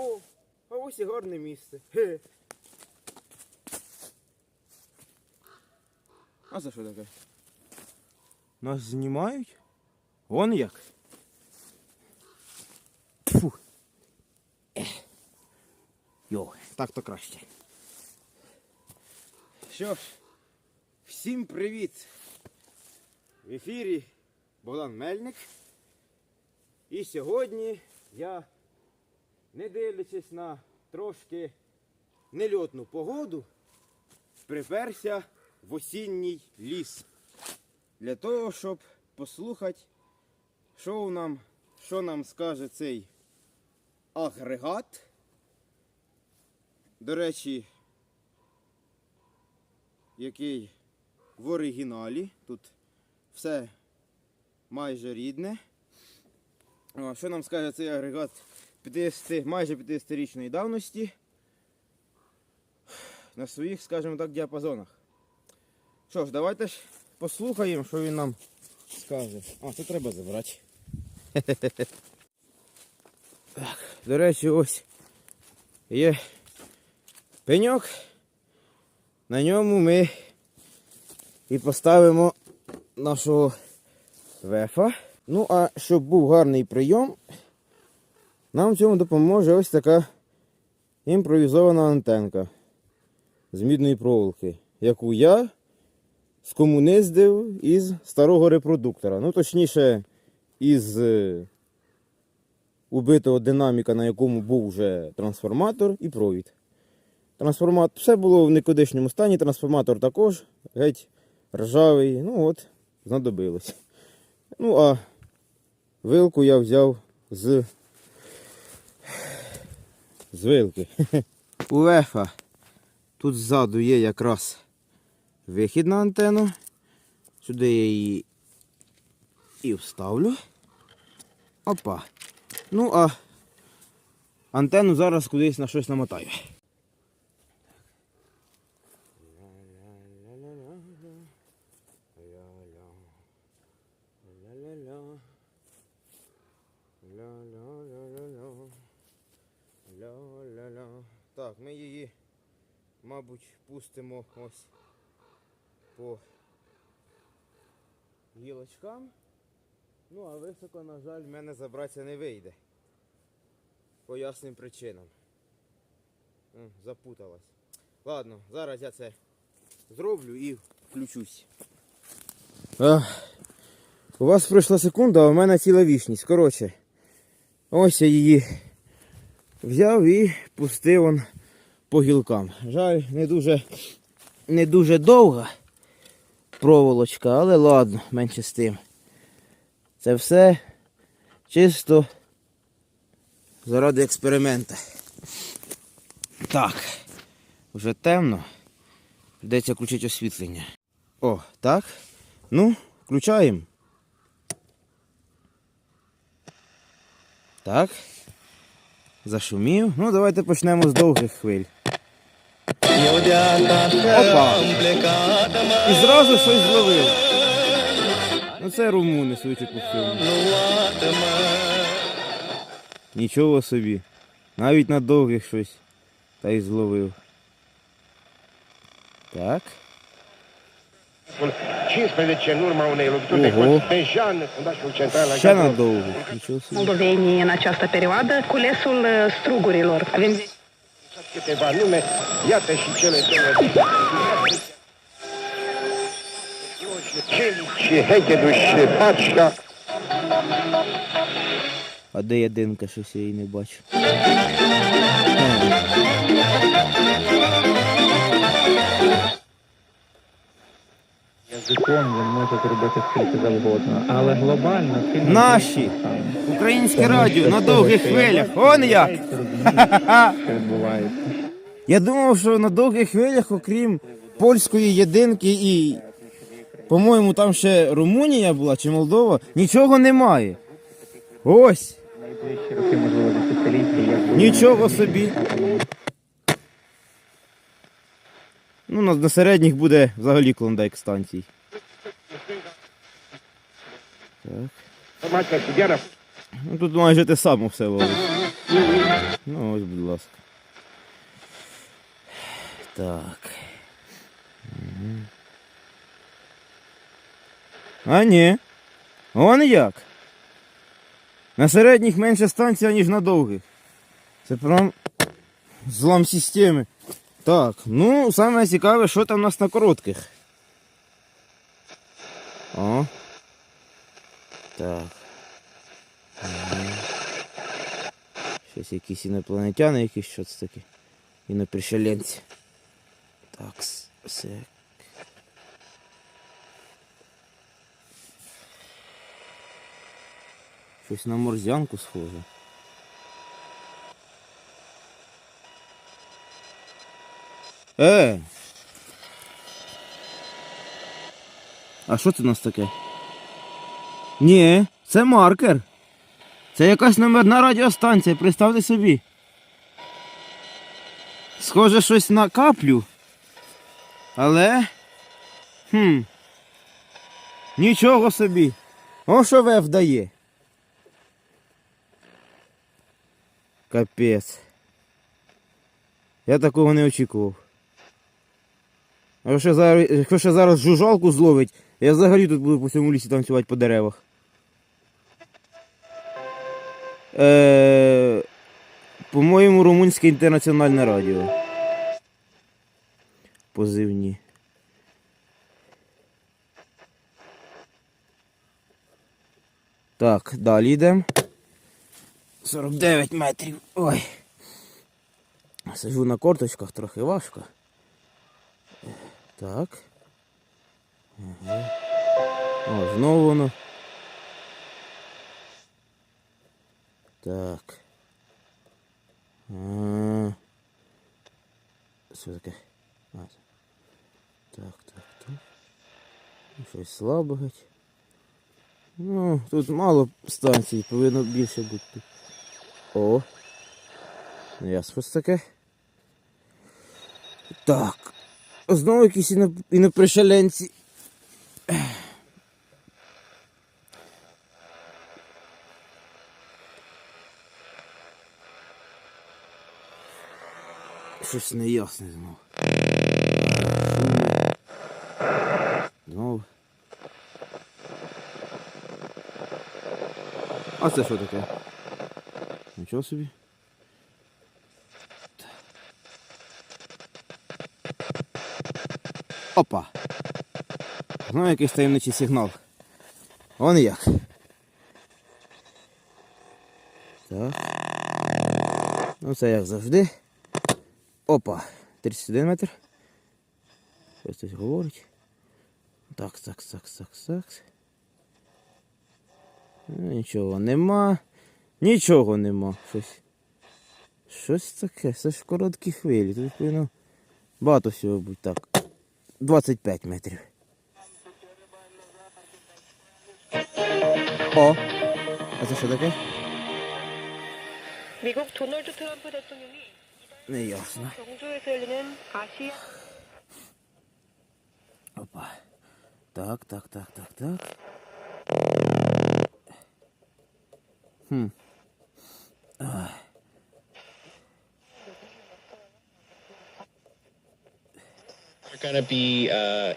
О, а ось і гарне місце. Хе. А це що таке? Нас знімають? Вон як. Фу. Йо, так то краще. Що ж, всім привіт! В ефірі Богдан Мельник. І сьогодні я, не дивлячись на трошки нельотну погоду, приперся в осінній ліс. Для того, щоб послухати, що нам, що нам скаже цей агрегат. До речі, який в оригіналі. Тут все майже рідне. Що нам скаже цей агрегат 50, майже 50-річної давності на своїх, скажімо так, діапазонах. Що ж, давайте ж послухаємо, що він нам скаже. А, це треба забрати. Так, до речі, ось є пеньок. На ньому ми і поставимо нашого вефа. Ну, а щоб був гарний прийом, нам в цьому допоможе ось така імпровізована антенка з мідної проволоки, яку я скомуниздив із старого репродуктора. Ну, точніше, із е, убитого динаміка, на якому був вже трансформатор і провід. Трансформатор, все було в никудишньому стані, трансформатор також, геть ржавий. Ну от, знадобилось. Ну, а вилку я взяв з, з вилки. У ефа тут ззаду є якраз вихід на антенну. Сюди я її і вставлю. Опа. Ну, а антенну зараз кудись на щось намотаю. Так, ми її, мабуть, пустимо ось по гілочкам. Ну, а високо, на жаль, в мене забратися не вийде. По ясним причинам. Запуталась. Ладно, зараз я це зроблю і включусь. А, у вас пройшла секунда, а у мене ціла вічність. Коротше, ось я її взяв і пустив он по гілкам. Жаль, не дуже, не дуже довга проволочка, але ладно, менше з тим. Це все чисто заради експеримента. Так, вже темно. Придеться включити освітлення. О, так. Ну, включаємо. Так. Зашумів. Ну, давайте почнемо з довгих хвиль. Опа. І зразу щось зловив. Ну це румуни, судячи по всьому. Нічого собі. Навіть на довгих щось. Та й зловив. Так. 15 în urma unei lovituri de Oho. colț pe Jean, fundașul central al Ще на Gazprom. довгих. Niciего собі. moldovenii în această perioadă, culesul uh, strugurilor. Avem câteva nume, iată și cele două. Și Hegeduș, Pașca. А де єдинка, щось я її не бачу. Язиком він може зробити скільки завгодно, але глобально фільм Наші! Українське радіо на довгих хвилях. Он як! що відбувається. Я думав, що на довгих хвилях, окрім польської єдинки і, по-моєму, там ще Румунія була чи Молдова, нічого немає. Ось, Найближчі роки, можливо, десятиліття, як нічого собі. Ну, на, на середніх буде взагалі клондайк станцій. Так. Ну тут майже те саме все ловить. Ну, ось, будь ласка. Так. А ні. Он як. На середніх менша станція, ніж на довгих. Це прям злам системи. Так, ну, саме цікаве, що там у нас на коротких. О. Так. Мгм. Щось якісь інопланетяни, якісь що це таке. Інопришеленці. Так, все. Щось на морзянку схоже. Е! А що це у нас таке? Ні, це маркер. Це якась номерна радіостанція, представте собі. Схоже щось на каплю. Але. Хм. Нічого собі. О, що ВЕФ дає. Капець. Я такого не очікував. Якщо зараз, якщо зараз жужалку зловить, я взагалі тут буду по цьому лісі танцювати по деревах. Е, по-моєму, румунське інтернаціональне радіо. Позивні. Так, далі йдемо. 49 метрів. Ой. Сижу на корточках, трохи важко. Так. Ага. О, знову воно. Так. А. Що таке? Так, так, так. Ну, Щось слабо геть. Ну, тут мало станцій, повинно більше бути. О. Ну, я щось таке. Так. Знову якісь іно- інопришеленці. Щось неясне знову. Знову. А це що таке? Нічого собі. Опа. Ну, якийсь таємничий сигнал. Он як. Так. Ну це як завжди. Опа. 31 метр. Щось хтось говорить. Так, так, так, так, так. Ну, нічого нема. Нічого нема. Щось. Щось таке. Це ж короткі хвилі. Тут повинно багато всього бути. Так. 25 метрів. О! А це що таке? 미국 도널드 트럼프 대통령이 They're gonna be the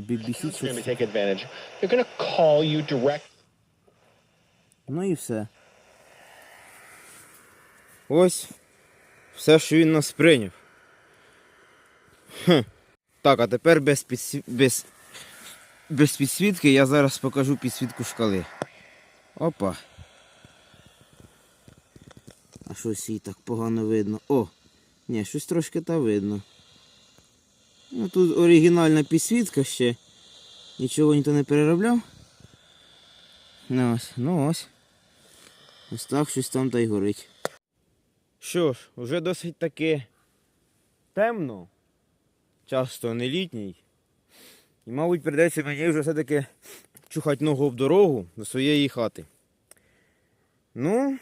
BBC They're gonna take advantage. They're gonna call you direct. Ну you sir. Ось все, що він нас прийняв. Хм. Так, а тепер без, підсві... без... без підсвітки я зараз покажу підсвітку шкали. Опа. А щось їй так погано видно. О! Ні, щось трошки та видно. Ну тут оригінальна підсвітка ще. Нічого ніхто не переробляв. Ну ось, ну ось. Ось так щось там та й горить. Що ж, вже досить таки темно, часто не літній. І, мабуть, прийдеться мені вже все-таки чухати ногу об дорогу до своєї хати. Ну,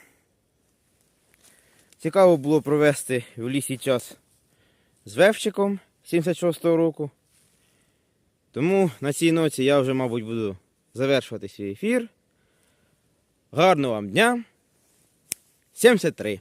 цікаво було провести в лісі час з Вевчиком 76-го року. Тому на цій ноці я вже, мабуть, буду завершувати свій ефір. Гарного вам дня! 73.